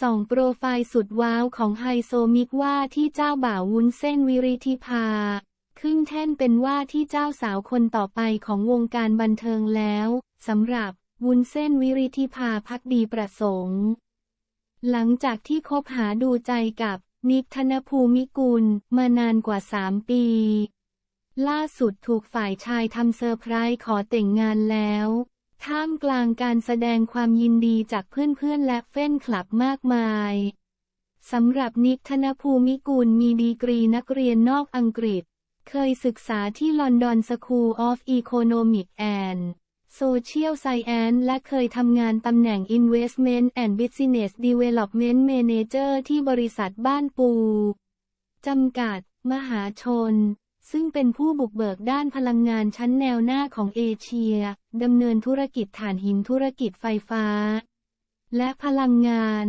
ส่องโปรไฟล์สุดว้าวของไฮโซมิกว่าที่เจ้าบ่าววุ้นเส้นวิริธิภา ขึ้นแท่นเป็นว่าที่เจ้าสาวคนต่อไปของวงการบันเทิงแล้วสำหรับวุ้นเส้นวิริธิภาพักดีประสงค์ หลังจากที่คบหาดูใจกับนิกธนภูมิกุลมานานกว่า 3 ปี ล่าสุดถูกฝ่ายชายทำเซอร์ไพรส์ขอแต่งงานแล้ว ท่ามกลางการแสดงความยินดีจากเพื่อนๆ และเฟ้นคลับมากมายสำหรับนิกธนภูมิกุลมีดีกรีนักเรียนนอกอังกฤษ เคยศึกษาที่ London School of Economic and Social Science และเคยทำงานตำแหน่ง Investment and Business Development Manager ที่บริษัทบ้านปู จำกัด มหาชน ซึ่งเป็นผู้บุกเบิกด้านพลังงานชั้นแนวหน้าของเอเชีย ดำเนินธุรกิจถ่านหินธุรกิจไฟฟ้า และพลังงาน